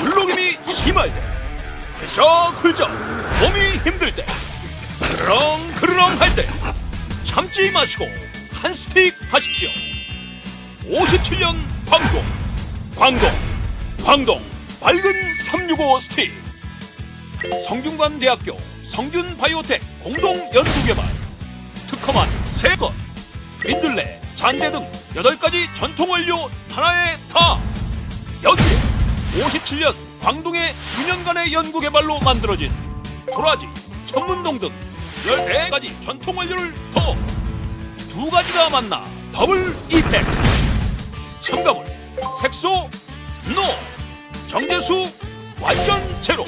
불놀림이 심할 때 훌쩍훌쩍 몸이 힘들 때 그렁 그렁 할 때 참지 마시고 한 스틱 하십시오. 57년 광동 광동 광동 밝은 365 스틱 성균관대학교 성균바이오텍 공동 연구개발. 특허만 3건. 민들레, 잔대 등 8가지 전통 원료 하나에 다 여기에 57년 광동의 수년간의 연구 개발로 만들어진 도라지, 청문동 등 14가지 전통 원료를 더두 가지가 만나? 더블 이펙트. 첨가물 색소 노 정제수 완전 제로.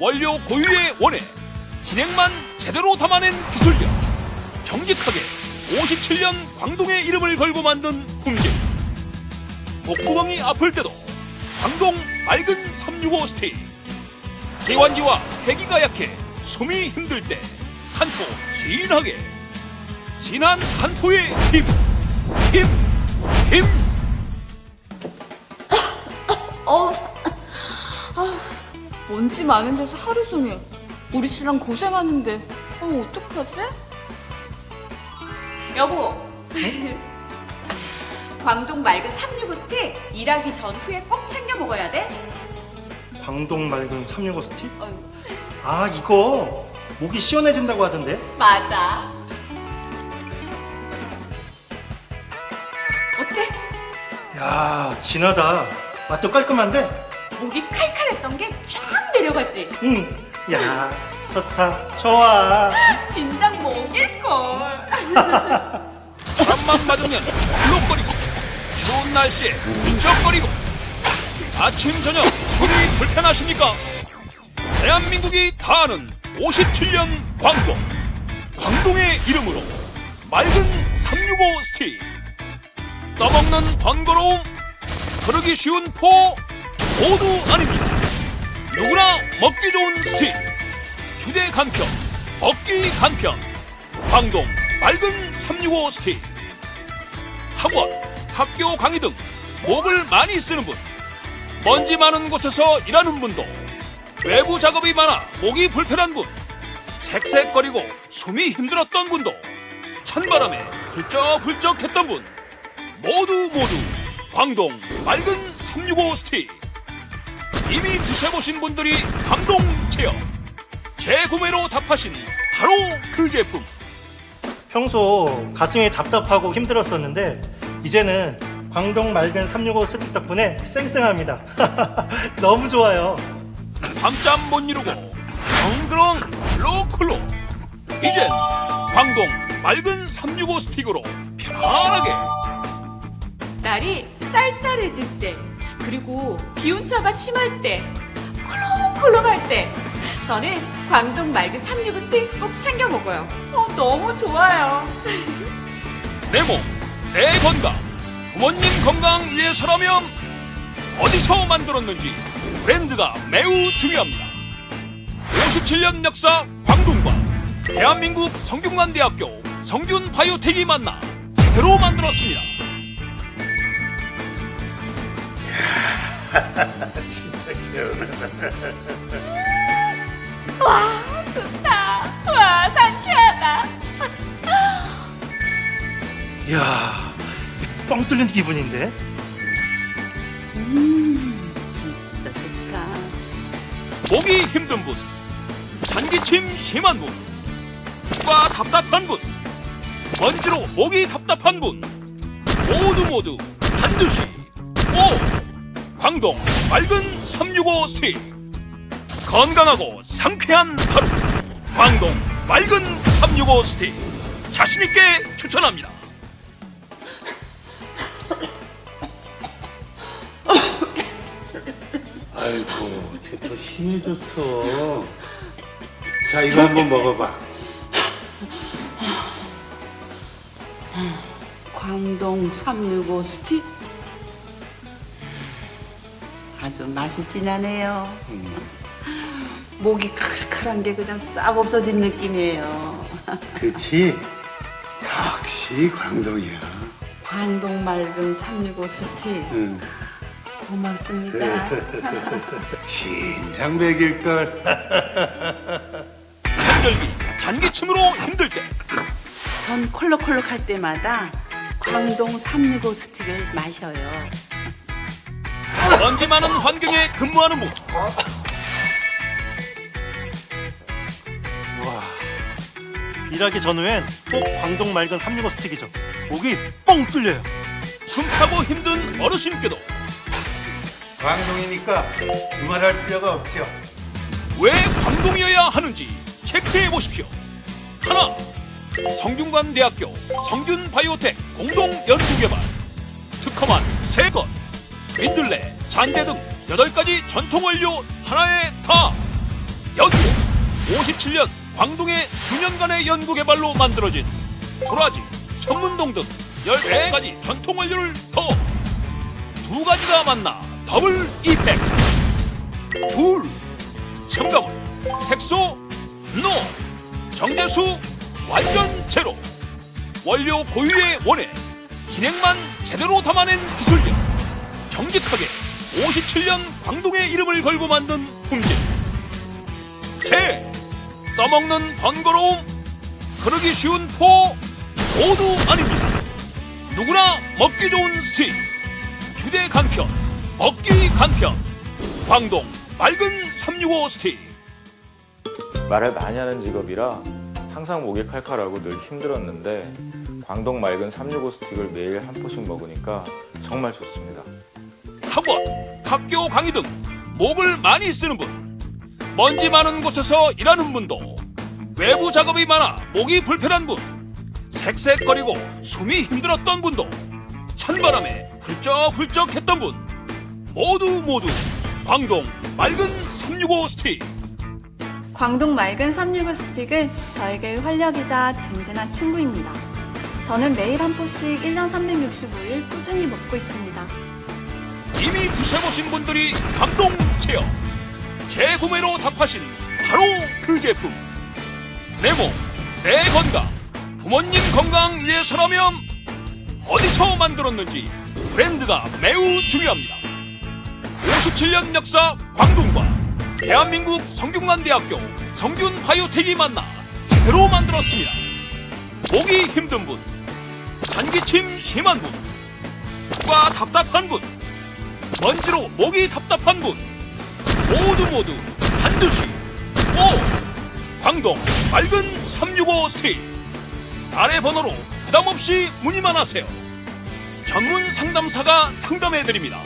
원료 고유의 원에 진행만 제대로 담아낸 기술력. 정직하게 57년 광동의 이름을 걸고 만든 품질. 목구멍이 아플 때도 광동 맑은 365 스틱 기관지와 폐기가 약해 숨이 힘들 때 한포 진하게. 진한 한포의 힘 힘, 힘. 어, 아, 먼지 많은 데서 하루 종일 우리 신랑 고생하는데 어 어떡하지? 여보 광동 맑은 365 스틱 일하기 전 후에 꼭 챙겨 먹어야 돼? 광동 맑은 365 스틱? 어휴, 아 이거 목이 시원해진다고 하던데. 맞아. 어때? 야 진하다. 맛도 깔끔한데? 목이 칼칼했던 게 쫙 내려가지. 응야 좋다. 좋아. 진작 목일걸. 바람만 맞으면 훌렁거리고 추운 날씨에 훌쩍거리고 아침 저녁 술이 불편하십니까? 대한민국이 다 아는 57년 광동. 광동의 이름으로 맑은 365 스틱 떠먹는 번거로움 그러기 쉬운 포 모두 아닙니다. 누구나 먹기 좋은 스틱 휴대 간편 먹기 간편. 광동 맑은 365 스틱 학원, 학교 강의 등 목을 많이 쓰는 분 먼지 많은 곳에서 일하는 분도 외부 작업이 많아 목이 불편한 분 색색거리고 숨이 힘들었던 분도 찬바람에 훌쩍훌쩍 했던 분 모두 모두 광동 맑은 365 스틱. 이미 드셔보신 분들이 감동 체험. 재구매로 답하신 바로 그 제품. 평소 가슴이 답답하고 힘들었었는데 이제는 광동 맑은 365 스틱 덕분에 쌩쌩합니다. 너무 좋아요. 밤잠 못 이루고 덩그렁 로클로. 이젠 광동 맑은 365 스틱으로 편안하게. 날이 쌀쌀해질 때 그리고 기온차가 심할 때 콜록콜록할 때 저는 광동 맑은 365 스틱 꼭 챙겨 먹어요. 어, 너무 좋아요. 내 몸, 내 건강 부모님 건강 위해서라면 어디서 만들었는지 브랜드가 매우 중요합니다. 57년 역사 광동과 대한민국 성균관대학교 성균 바이오텍이 만나 제대로 만들었습니다. 진짜 개운하다. 와 좋다. 와 상쾌하다 이야 뻥 뚫린 기분인데? 진짜 좋다. 목이 힘든 분, 잔기침 심한 분, 과 답답한 분, 먼지로 목이 답답한 분, 모두 모두 반드시 오! 광동 맑은 365 스틱 건강하고 상쾌한 하루. 광동 맑은 365 스틱 자신 있게 추천합니다. 아이고, 이렇게 더 심해졌어. 자, 이거 한번 먹어봐. 광동 365 스틱 아주 맛이 진하네요. 목이 칼칼한 게 그냥 싹 없어진 느낌이에요. 그치? 역시 광동이야. 광동 맑은 365 스틱 응. 고맙습니다. 진작 먹일걸. 간절기 잔기침으로 힘들 때 전 콜록콜록 할 때마다 광동 365 스틱을 마셔요. 먼지 많은 환경에 근무하는 분 일하기 전후엔 꼭 광동 맑은 365 스틱이죠. 목이 뻥 뚫려요. 숨차고 힘든 어르신께도 광동이니까 두말할 필요가 없죠. 왜 광동이어야 하는지 체크해 보십시오. 하나, 성균관대학교 성균바이오텍 공동 연구개발, 특허만 세건. 민들레, 잔대 등 8가지 전통 원료 하나에 다. 여기에 57년 광동의 수년간의 연구개발로 만들어진 도라지, 천문동 등 14가지 전통 원료를 더. 두 가지가 만나 더블 이펙트 둘 첨가물 색소 노 정제수 완전 제로 원료 고유의 원에 진행만 제대로 담아낸 기술력. 정직하게 57년 광동의 이름을 걸고 만든 품질. 세 떠먹는 번거로움. 그러기 쉬운 포 모두 아닙니다. 누구나 먹기 좋은 스틱. 휴대 간편 먹기 간편 광동 맑은 365 스틱 말을 많이 하는 직업이라 항상 목이 칼칼하고 늘 힘들었는데 광동 맑은 365 스틱을 매일 한 포씩 먹으니까 정말 좋습니다. 학원, 학교 강의 등 목을 많이 쓰는 분, 먼지 많은 곳에서 일하는 분도, 외부 작업이 많아 목이 불편한 분, 색색거리고 숨이 힘들었던 분도, 찬바람에 훌쩍훌쩍 했던 분, 모두 모두 광동 맑은 365 스틱. 광동 맑은 365 스틱은 저에게 활력이자 든든한 친구입니다. 저는 매일 한 포씩 1년 365일 꾸준히 먹고 있습니다. 이미 드셔보신 분들이 감동 체험 재구매로 답하신 바로 그 제품 내 몸, 내 건강 부모님 건강 위해서라면 어디서 만들었는지 브랜드가 매우 중요합니다 57년 역사 광동과 대한민국 성균관대학교 성균 바이오텍이 만나 제대로 만들었습니다. 목이 힘든 분 잔기침 심한 분 과 답답한 분 먼지로 목이 답답한 분 모두 모두 반드시 오 광동 맑은 365 스테이 아래 번호로 부담 없이 문의만 하세요. 전문 상담사가 상담해 드립니다